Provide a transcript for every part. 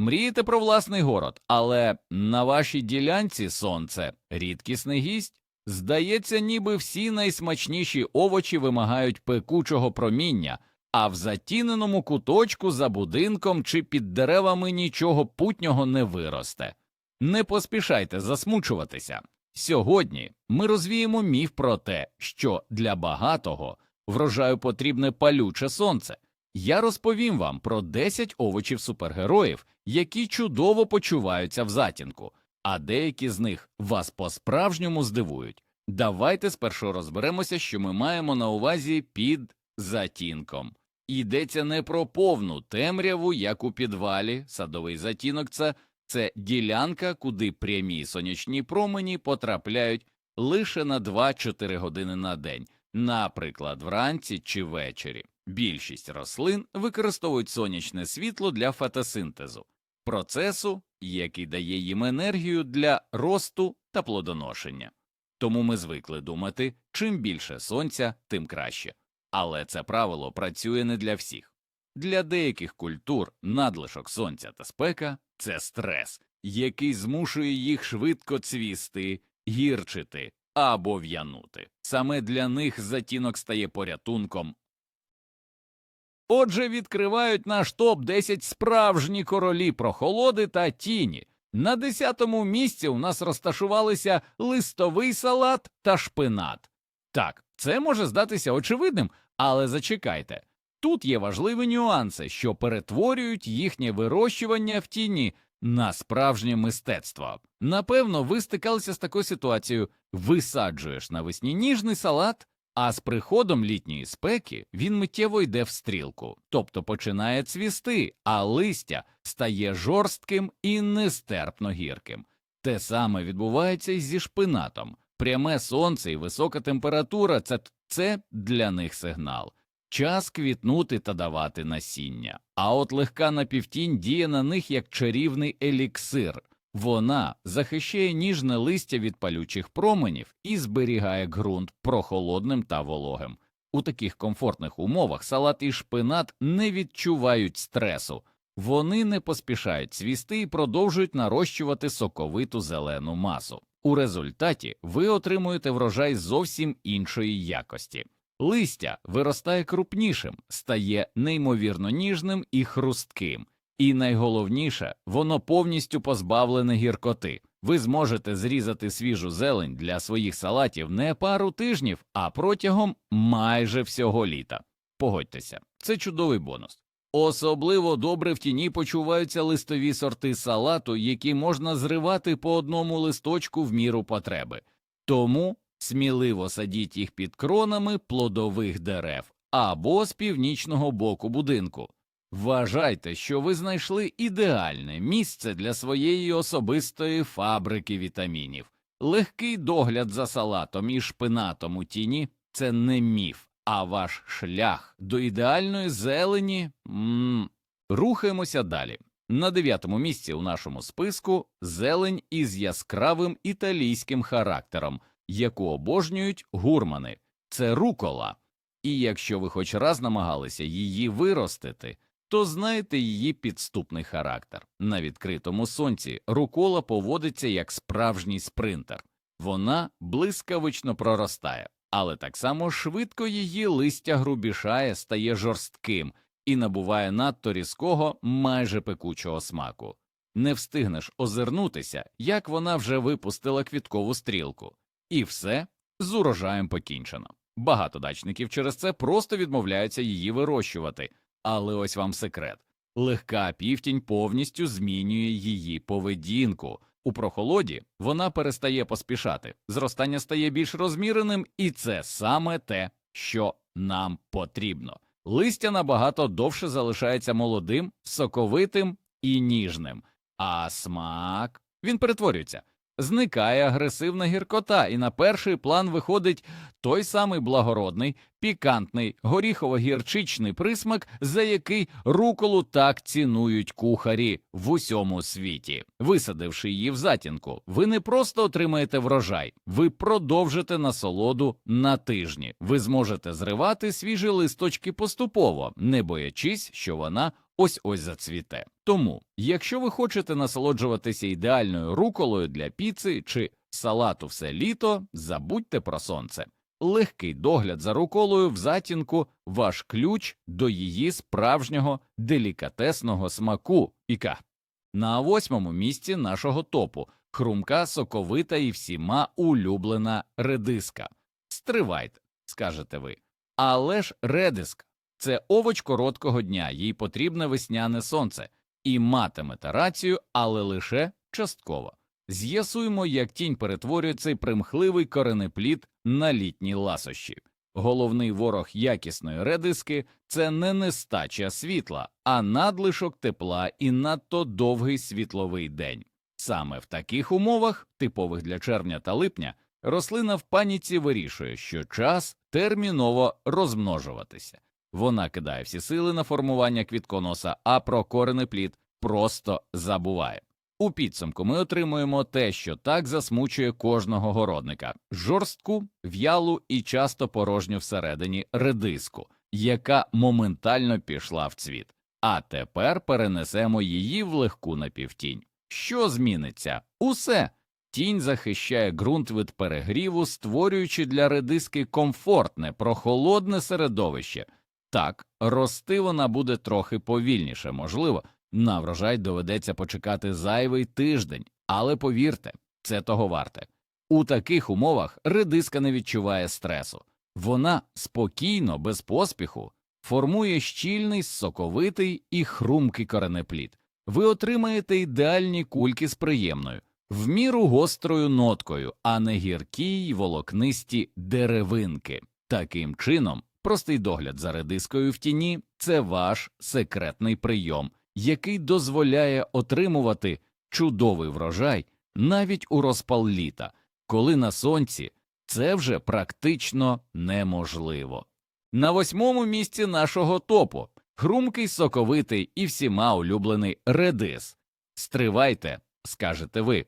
Мрієте про власний город, але на вашій ділянці сонце рідкісний гість. Здається, ніби всі найсмачніші овочі вимагають пекучого проміння, а в затіненому куточку за будинком чи під деревами нічого путнього не виросте. Не поспішайте засмучуватися. Сьогодні ми розвіємо міф про те, що для багатого врожаю потрібне палюче сонце. Я розповім вам про 10 овочів супергероїв, які чудово почуваються в затінку, а деякі з них вас по-справжньому здивують. Давайте спершу розберемося, що ми маємо на увазі під затінком. Йдеться не про повну темряву, як у підвалі, садовий затінок це, це ділянка, куди прямі сонячні промені потрапляють лише на 2-4 години на день, наприклад, вранці чи ввечері. Більшість рослин використовують сонячне світло для фотосинтезу, процесу, який дає їм енергію для росту та плодоношення. Тому ми звикли думати, чим більше сонця, тим краще. Але це правило працює не для всіх. Для деяких культур надлишок сонця та спека це стрес, який змушує їх швидко цвісти, гірчити або в'янути. Саме для них затінок стає порятунком. Отже, відкривають наш топ 10 справжні королі прохолоди та тіні. На десятому місці у нас розташувалися листовий салат та шпинат. Так, це може здатися очевидним, але зачекайте. Тут є важливі нюанси, що перетворюють їхнє вирощування в тіні на справжнє мистецтво. Напевно, ви стикалися з такою ситуацією: висаджуєш навесні ніжний салат, а з приходом літньої спеки він миттєво йде в стрілку, тобто починає цвісти, а листя стає жорстким і нестерпно гірким. Те саме відбувається і зі шпинатом. Пряме сонце і висока температура це, це для них сигнал. Час квітнути та давати насіння. А от легка напівтінь діє на них як чарівний еліксир. Вона захищає ніжне листя від палючих променів і зберігає ґрунт прохолодним та вологим. У таких комфортних умовах салат і шпинат не відчувають стресу, вони не поспішають цвісти і продовжують нарощувати соковиту зелену масу. У результаті ви отримуєте врожай зовсім іншої якості. Листя виростає крупнішим, стає неймовірно ніжним і хрустким. І найголовніше, воно повністю позбавлене гіркоти. Ви зможете зрізати свіжу зелень для своїх салатів не пару тижнів, а протягом майже всього літа. Погодьтеся, це чудовий бонус. Особливо добре в тіні почуваються листові сорти салату, які можна зривати по одному листочку в міру потреби. Тому сміливо садіть їх під кронами плодових дерев або з північного боку будинку. Вважайте, що ви знайшли ідеальне місце для своєї особистої фабрики вітамінів. Легкий догляд за салатом і шпинатом у тіні це не міф, а ваш шлях до ідеальної зелені. Рухаємося далі. На дев'ятому місці у нашому списку зелень із яскравим італійським характером, яку обожнюють гурмани. Це рукола. І якщо ви хоч раз намагалися її виростити, то знаєте її підступний характер. На відкритому сонці рукола поводиться як справжній спринтер, вона блискавично проростає, але так само швидко її листя грубішає, стає жорстким і набуває надто різкого, майже пекучого смаку. Не встигнеш озирнутися, як вона вже випустила квіткову стрілку, і все з урожаєм покінчено. Багато дачників через це просто відмовляються її вирощувати. Але ось вам секрет легка півтінь повністю змінює її поведінку. У прохолоді вона перестає поспішати, зростання стає більш розміреним, і це саме те, що нам потрібно. Листя набагато довше залишається молодим, соковитим і ніжним, а смак він перетворюється. Зникає агресивна гіркота, і на перший план виходить той самий благородний, пікантний, горіхово-гірчичний присмак, за який руколу так цінують кухарі в усьому світі. Висадивши її в затінку, ви не просто отримаєте врожай, ви продовжите насолоду на тижні. Ви зможете зривати свіжі листочки поступово, не боячись, що вона ось ось зацвіте. Тому, якщо ви хочете насолоджуватися ідеальною руколою для піци чи салату все літо, забудьте про сонце. Легкий догляд за руколою в затінку ваш ключ до її справжнього делікатесного смаку. Іка. На восьмому місці нашого топу хрумка, соковита і всіма улюблена редиска. Стривайте, скажете ви. Але ж редиска це овоч короткого дня, їй потрібне весняне сонце, і матимете рацію, але лише частково. З'ясуємо, як тінь перетворює цей примхливий коренеплід на літні ласощі. Головний ворог якісної редиски це не нестача світла, а надлишок тепла і надто довгий світловий день. Саме в таких умовах, типових для червня та липня, рослина в паніці вирішує, що час терміново розмножуватися. Вона кидає всі сили на формування квітконоса, а про коренеплід просто забуває. У підсумку ми отримуємо те, що так засмучує кожного городника жорстку, в'ялу і часто порожню всередині редиску, яка моментально пішла в цвіт. А тепер перенесемо її в легку напівтінь. Що зміниться? Усе. Тінь захищає ґрунт від перегріву, створюючи для редиски комфортне, прохолодне середовище. Так, рости вона буде трохи повільніше, можливо, на врожай доведеться почекати зайвий тиждень, але повірте, це того варте. У таких умовах редиска не відчуває стресу, вона спокійно, без поспіху, формує щільний, соковитий і хрумкий коренеплід. Ви отримаєте ідеальні кульки з приємною, в міру гострою ноткою, а не гіркі й волокнисті деревинки. Таким чином, простий догляд за редискою в тіні це ваш секретний прийом який дозволяє отримувати чудовий врожай навіть у розпал літа, коли на сонці це вже практично неможливо. На восьмому місці нашого топу хрумкий соковитий і всіма улюблений редис. Стривайте, скажете ви.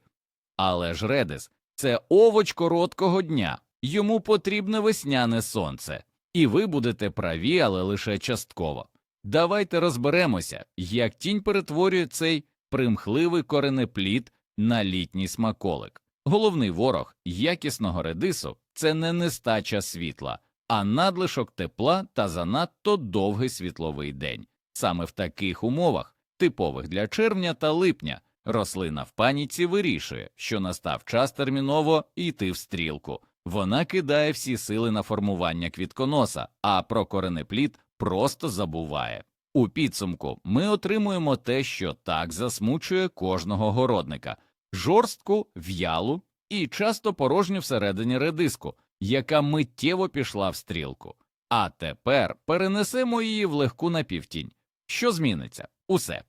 Але ж редис це овоч короткого дня, йому потрібне весняне сонце, і ви будете праві, але лише частково. Давайте розберемося, як тінь перетворює цей примхливий коренеплід на літній смаколик. Головний ворог якісного редису це не нестача світла, а надлишок тепла та занадто довгий світловий день. Саме в таких умовах, типових для червня та липня, рослина в паніці вирішує, що настав час терміново йти в стрілку. Вона кидає всі сили на формування квітконоса, а про коренеплід просто забуває. У підсумку ми отримуємо те, що так засмучує кожного городника жорстку, в'ялу і часто порожню всередині редиску, яка миттєво пішла в стрілку. А тепер перенесемо її в легку напівтінь. Що зміниться? Усе.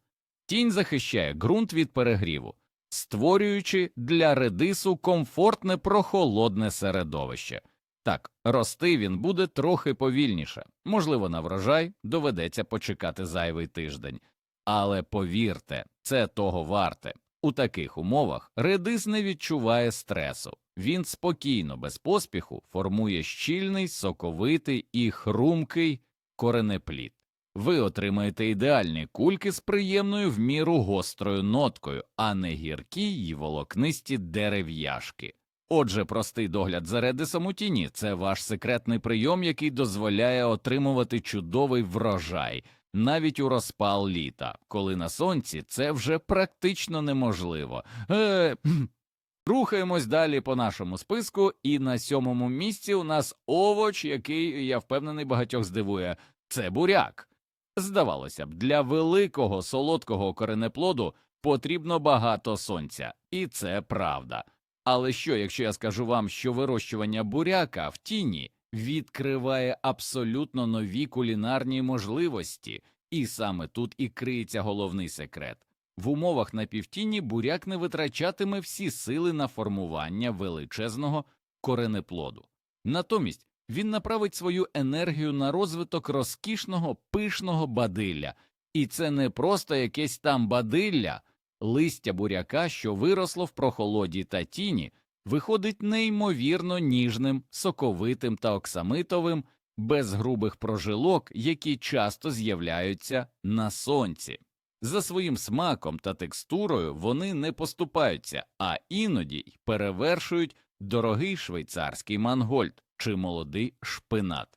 Тінь захищає ґрунт від перегріву, створюючи для редису комфортне прохолодне середовище. Так, рости він буде трохи повільніше, можливо, на врожай доведеться почекати зайвий тиждень. Але повірте, це того варте. У таких умовах редис не відчуває стресу, він спокійно, без поспіху формує щільний, соковитий і хрумкий коренеплід. Ви отримаєте ідеальні кульки з приємною в міру гострою ноткою, а не гіркі й волокнисті дерев'яшки. Отже, простий догляд за редисом у тіні це ваш секретний прийом, який дозволяє отримувати чудовий врожай навіть у розпал літа, коли на сонці це вже практично неможливо. Е, Рухаємось далі по нашому списку, і на сьомому місці у нас овоч, який я впевнений багатьох здивує, це буряк. Здавалося б, для великого солодкого коренеплоду потрібно багато сонця, і це правда. Але що, якщо я скажу вам, що вирощування буряка в тіні відкриває абсолютно нові кулінарні можливості, і саме тут і криється головний секрет. В умовах на півтіні буряк не витрачатиме всі сили на формування величезного коренеплоду. Натомість він направить свою енергію на розвиток розкішного пишного бадилля, і це не просто якесь там бадилля. Листя буряка, що виросло в прохолоді та тіні, виходить неймовірно ніжним, соковитим та оксамитовим, без грубих прожилок, які часто з'являються на сонці. За своїм смаком та текстурою вони не поступаються, а іноді й перевершують дорогий швейцарський мангольд чи молодий шпинат.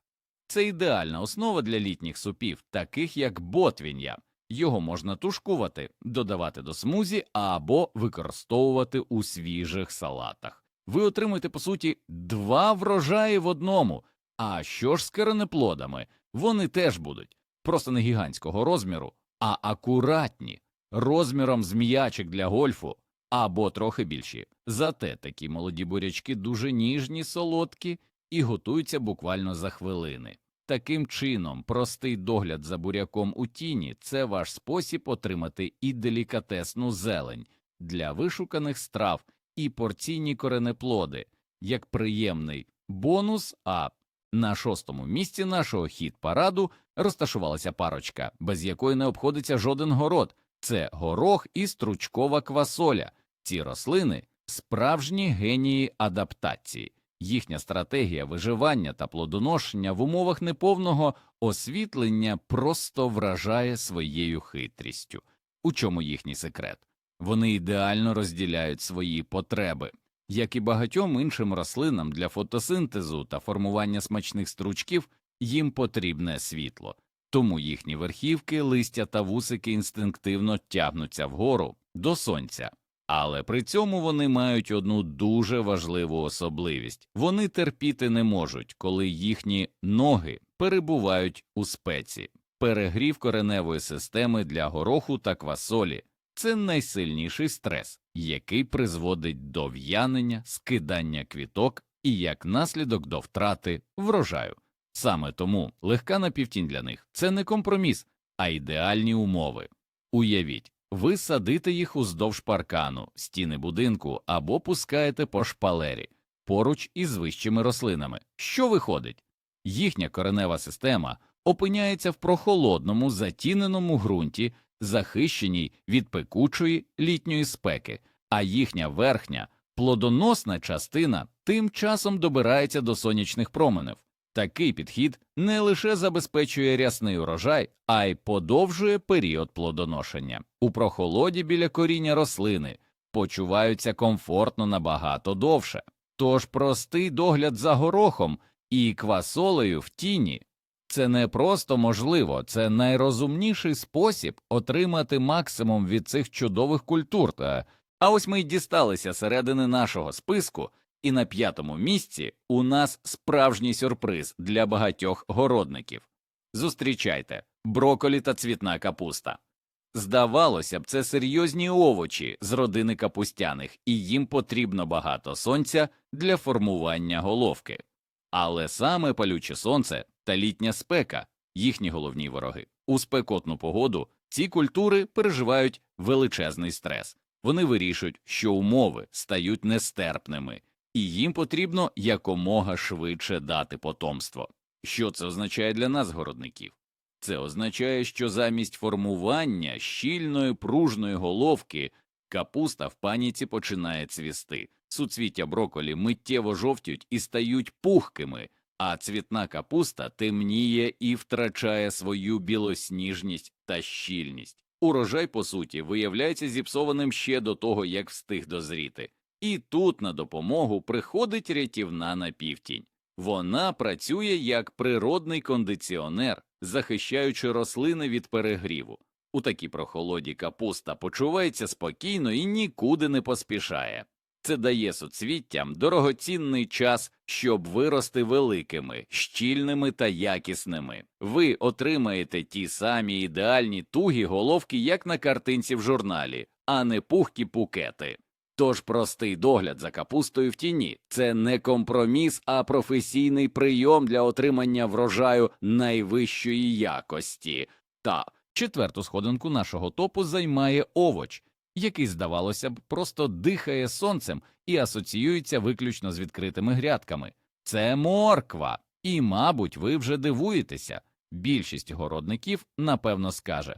Це ідеальна основа для літніх супів, таких як ботвін'я. Його можна тушкувати, додавати до смузі або використовувати у свіжих салатах. Ви отримуєте, по суті, два врожаї в одному. А що ж з коренеплодами? Вони теж будуть просто не гігантського розміру, а акуратні, розміром з м'ячик для гольфу або трохи більші. Зате такі молоді бурячки дуже ніжні, солодкі і готуються буквально за хвилини. Таким чином, простий догляд за буряком у тіні це ваш спосіб отримати і делікатесну зелень для вишуканих страв, і порційні коренеплоди, як приємний бонус. А на шостому місці нашого хіт параду розташувалася парочка, без якої не обходиться жоден город. Це горох і стручкова квасоля. Ці рослини справжні генії адаптації. Їхня стратегія виживання та плодоношення в умовах неповного освітлення просто вражає своєю хитрістю. У чому їхній секрет? Вони ідеально розділяють свої потреби. Як і багатьом іншим рослинам для фотосинтезу та формування смачних стручків їм потрібне світло, тому їхні верхівки, листя та вусики інстинктивно тягнуться вгору до сонця. Але при цьому вони мають одну дуже важливу особливість вони терпіти не можуть, коли їхні ноги перебувають у спеці. Перегрів кореневої системи для гороху та квасолі це найсильніший стрес, який призводить до в'янення, скидання квіток і як наслідок до втрати врожаю. Саме тому легка напівтінь для них це не компроміс, а ідеальні умови. Уявіть, ви садите їх уздовж паркану, стіни будинку або пускаєте по шпалері поруч із вищими рослинами. Що виходить? Їхня коренева система опиняється в прохолодному, затіненому ґрунті, захищеній від пекучої літньої спеки, а їхня верхня плодоносна частина тим часом добирається до сонячних променів. Такий підхід не лише забезпечує рясний урожай, а й подовжує період плодоношення. У прохолоді біля коріння рослини почуваються комфортно набагато довше. Тож простий догляд за горохом і квасолею в тіні це не просто можливо, це найрозумніший спосіб отримати максимум від цих чудових культур. А ось ми й дісталися середини нашого списку, і на п'ятому місці у нас справжній сюрприз для багатьох городників. Зустрічайте броколі та цвітна капуста. Здавалося б, це серйозні овочі з родини капустяних, і їм потрібно багато сонця для формування головки. Але саме палюче сонце та літня спека їхні головні вороги. У спекотну погоду ці культури переживають величезний стрес. Вони вирішують, що умови стають нестерпними, і їм потрібно якомога швидше дати потомство. Що це означає для нас, городників? Це означає, що замість формування щільної пружної головки капуста в паніці починає цвісти. Суцвіття броколі миттєво жовтють і стають пухкими, а цвітна капуста темніє і втрачає свою білосніжність та щільність. Урожай, по суті, виявляється зіпсованим ще до того, як встиг дозріти. І тут на допомогу приходить рятівна напівтінь. Вона працює як природний кондиціонер, захищаючи рослини від перегріву. У такій прохолоді капуста почувається спокійно і нікуди не поспішає. Це дає суцвіттям дорогоцінний час, щоб вирости великими, щільними та якісними. Ви отримаєте ті самі ідеальні тугі головки, як на картинці в журналі, а не пухкі пукети. Тож простий догляд за капустою в тіні це не компроміс, а професійний прийом для отримання врожаю найвищої якості. Та четверту сходинку нашого топу займає овоч, який, здавалося б, просто дихає сонцем і асоціюється виключно з відкритими грядками. Це морква. І, мабуть, ви вже дивуєтеся. Більшість городників напевно скаже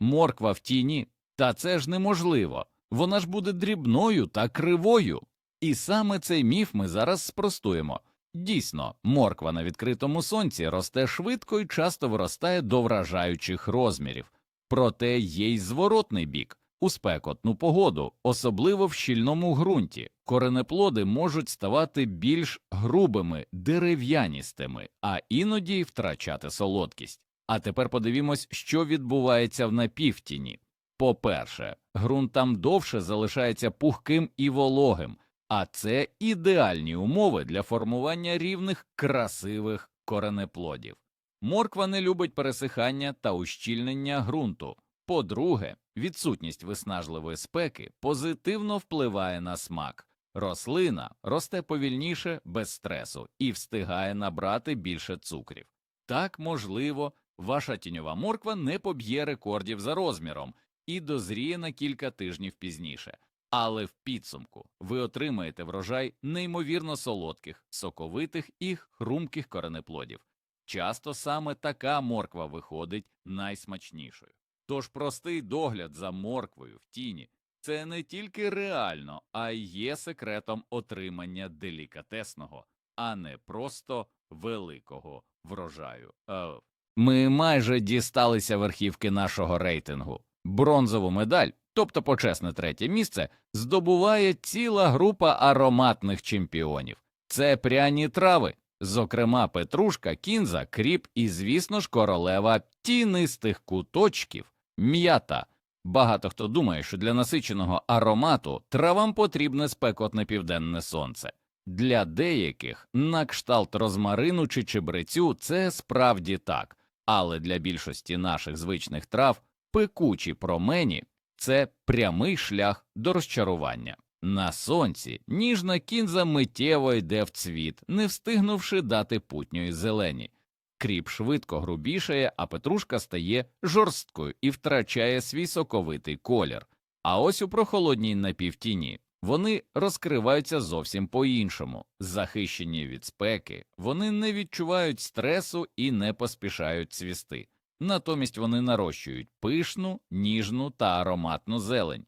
морква в тіні, та це ж неможливо. Вона ж буде дрібною та кривою. І саме цей міф ми зараз спростуємо. Дійсно, морква на відкритому сонці росте швидко і часто виростає до вражаючих розмірів, проте є й зворотний бік. У спекотну погоду, особливо в щільному ґрунті, коренеплоди можуть ставати більш грубими, дерев'яністими, а іноді й втрачати солодкість. А тепер подивімось, що відбувається в напівтіні. По-перше, ґрунт там довше залишається пухким і вологим, а це ідеальні умови для формування рівних красивих коренеплодів. Морква не любить пересихання та ущільнення ґрунту. По-друге, відсутність виснажливої спеки позитивно впливає на смак. Рослина росте повільніше без стресу і встигає набрати більше цукрів. Так, можливо, ваша тіньова морква не поб'є рекордів за розміром і дозріє на кілька тижнів пізніше, але в підсумку ви отримаєте врожай неймовірно солодких, соковитих і хрумких коренеплодів. Часто саме така морква виходить найсмачнішою. Тож простий догляд за морквою в тіні це не тільки реально, а й є секретом отримання делікатесного, а не просто великого врожаю. Е, Ми майже дісталися верхівки нашого рейтингу. Бронзову медаль, тобто почесне третє місце, здобуває ціла група ароматних чемпіонів. Це пряні трави, зокрема петрушка, кінза, кріп і, звісно ж, королева тінистих куточків, м'ята. Багато хто думає, що для насиченого аромату травам потрібне спекотне південне сонце. Для деяких, на кшталт розмарину чи чебрецю, це справді так, але для більшості наших звичних трав пекучі промені це прямий шлях до розчарування. На сонці ніжна кінза миттєво йде в цвіт, не встигнувши дати путньої зелені. Кріп швидко грубішає, а петрушка стає жорсткою і втрачає свій соковитий колір. А ось у прохолодній напівтіні вони розкриваються зовсім по-іншому. Захищені від спеки, вони не відчувають стресу і не поспішають цвісти. Натомість вони нарощують пишну, ніжну та ароматну зелень.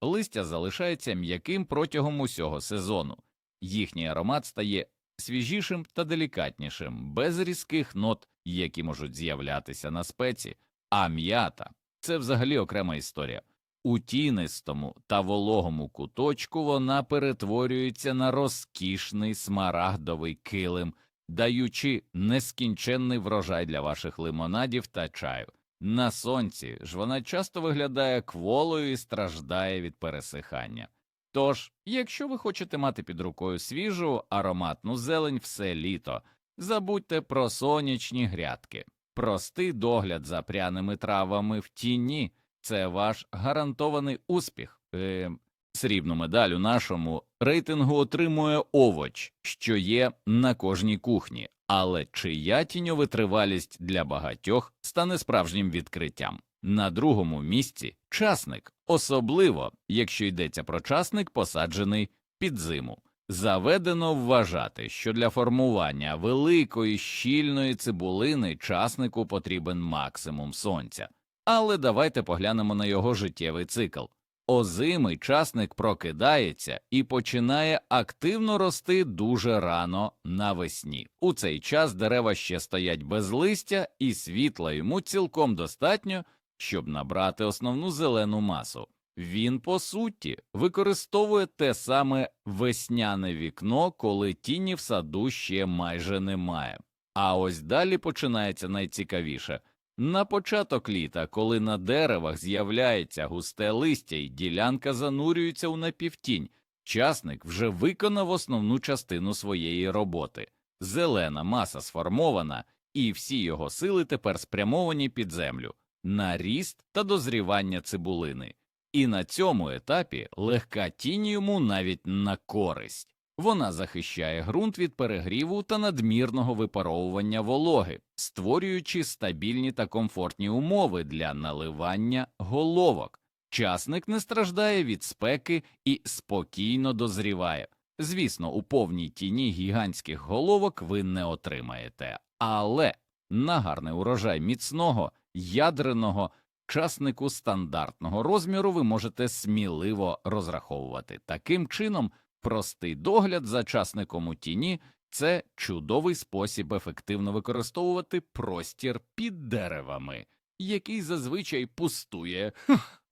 Листя залишається м'яким протягом усього сезону. Їхній аромат стає свіжішим та делікатнішим, без різких нот, які можуть з'являтися на спеці, а м'ята це взагалі окрема історія. У тінистому та вологому куточку вона перетворюється на розкішний смарагдовий килим, даючи нескінченний врожай для ваших лимонадів та чаю. На сонці ж вона часто виглядає кволою і страждає від пересихання. Тож, якщо ви хочете мати під рукою свіжу ароматну зелень все літо, забудьте про сонячні грядки. Простий догляд за пряними травами в тіні це ваш гарантований успіх. Е, срібну медаль у нашому рейтингу отримує овоч, що є на кожній кухні, але чия тіньовитривалість для багатьох стане справжнім відкриттям. На другому місці часник, особливо якщо йдеться про часник, посаджений під зиму. Заведено вважати, що для формування великої щільної цибулини часнику потрібен максимум сонця. Але давайте поглянемо на його життєвий цикл. Озимий часник прокидається і починає активно рости дуже рано навесні. У цей час дерева ще стоять без листя, і світла йому цілком достатньо, щоб набрати основну зелену масу. Він, по суті, використовує те саме весняне вікно, коли тіні в саду ще майже немає. А ось далі починається найцікавіше. На початок літа, коли на деревах з'являється густе листя і ділянка занурюється у напівтінь, часник вже виконав основну частину своєї роботи. Зелена маса сформована, і всі його сили тепер спрямовані під землю на ріст та дозрівання цибулини. І на цьому етапі легка тінь йому навіть на користь. Вона захищає ґрунт від перегріву та надмірного випаровування вологи, створюючи стабільні та комфортні умови для наливання головок. Часник не страждає від спеки і спокійно дозріває. Звісно, у повній тіні гігантських головок ви не отримаєте, але на гарний урожай міцного ядреного часнику стандартного розміру ви можете сміливо розраховувати. Таким чином, простий догляд за часником у тіні це чудовий спосіб ефективно використовувати простір під деревами, який зазвичай пустує.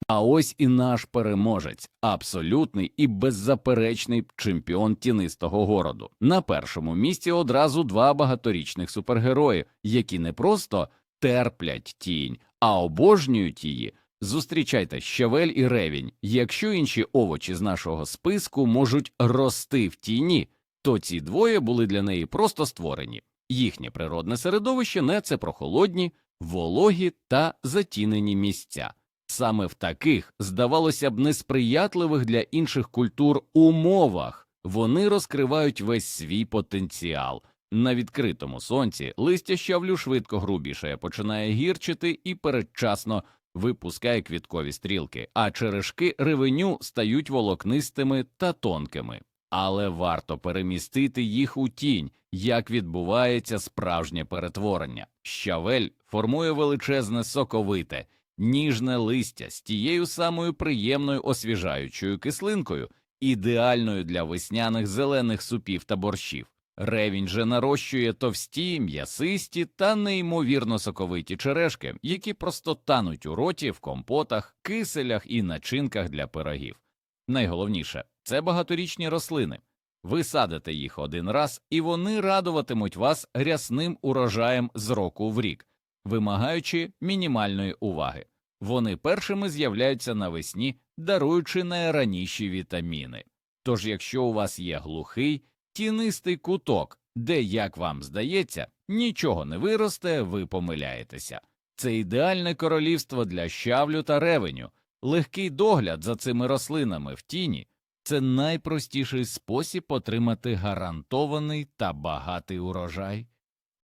А ось і наш переможець, абсолютний і беззаперечний чемпіон тінистого городу. На першому місці одразу два багаторічних супергерої, які не просто терплять тінь, а обожнюють її. Зустрічайте щавель і ревінь. Якщо інші овочі з нашого списку можуть рости в тіні, то ці двоє були для неї просто створені. Їхнє природне середовище не це прохолодні, вологі та затінені місця. Саме в таких, здавалося б, несприятливих для інших культур умовах вони розкривають весь свій потенціал. На відкритому сонці листя щавлю швидко грубішає, починає гірчити і передчасно випускає квіткові стрілки, а черешки ревеню стають волокнистими та тонкими. Але варто перемістити їх у тінь, як відбувається справжнє перетворення. Щавель формує величезне соковите, ніжне листя з тією самою приємною освіжаючою кислинкою, ідеальною для весняних зелених супів та борщів. Ревінь же нарощує товсті, м'ясисті та неймовірно соковиті черешки, які просто тануть у роті в компотах, киселях і начинках для пирогів. Найголовніше це багаторічні рослини. Ви садите їх один раз, і вони радуватимуть вас рясним урожаєм з року в рік, вимагаючи мінімальної уваги. Вони першими з'являються навесні, даруючи найраніші вітаміни. Тож, якщо у вас є глухий, тінистий куток, де, як вам здається, нічого не виросте, ви помиляєтеся. Це ідеальне королівство для щавлю та ревеню, легкий догляд за цими рослинами в тіні це найпростіший спосіб отримати гарантований та багатий урожай.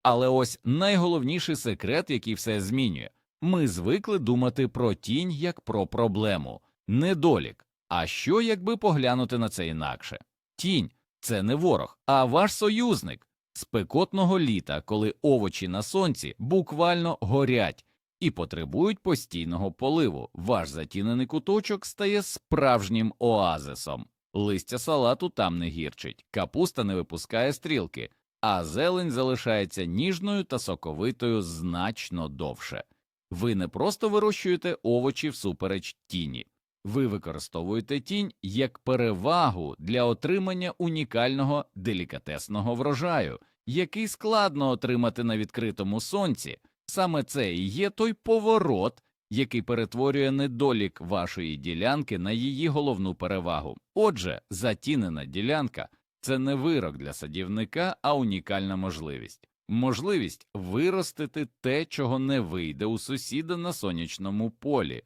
Але ось найголовніший секрет, який все змінює ми звикли думати про тінь як про проблему, недолік. А що, якби поглянути на це інакше? Тінь це не ворог, а ваш союзник спекотного літа, коли овочі на сонці буквально горять і потребують постійного поливу. Ваш затінений куточок стає справжнім оазисом. Листя салату там не гірчить, капуста не випускає стрілки, а зелень залишається ніжною та соковитою значно довше. Ви не просто вирощуєте овочі всупереч тіні, ви використовуєте тінь як перевагу для отримання унікального делікатесного врожаю, який складно отримати на відкритому сонці. Саме це і є той поворот, який перетворює недолік вашої ділянки на її головну перевагу. Отже, затінена ділянка це не вирок для садівника, а унікальна можливість. Можливість виростити те, чого не вийде у сусіда на сонячному полі.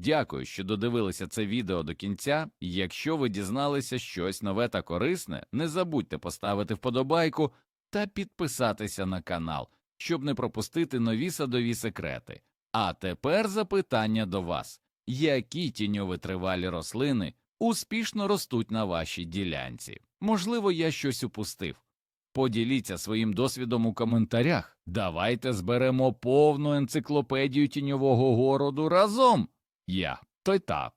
Дякую, що додивилися це відео до кінця. Якщо ви дізналися щось нове та корисне, не забудьте поставити вподобайку та підписатися на канал, щоб не пропустити нові садові секрети. А тепер запитання до вас: які тіньовитривалі рослини успішно ростуть на вашій ділянці? Можливо, я щось упустив. Поділіться своїм досвідом у коментарях. Давайте зберемо повну енциклопедію тіньового городу разом. Я той та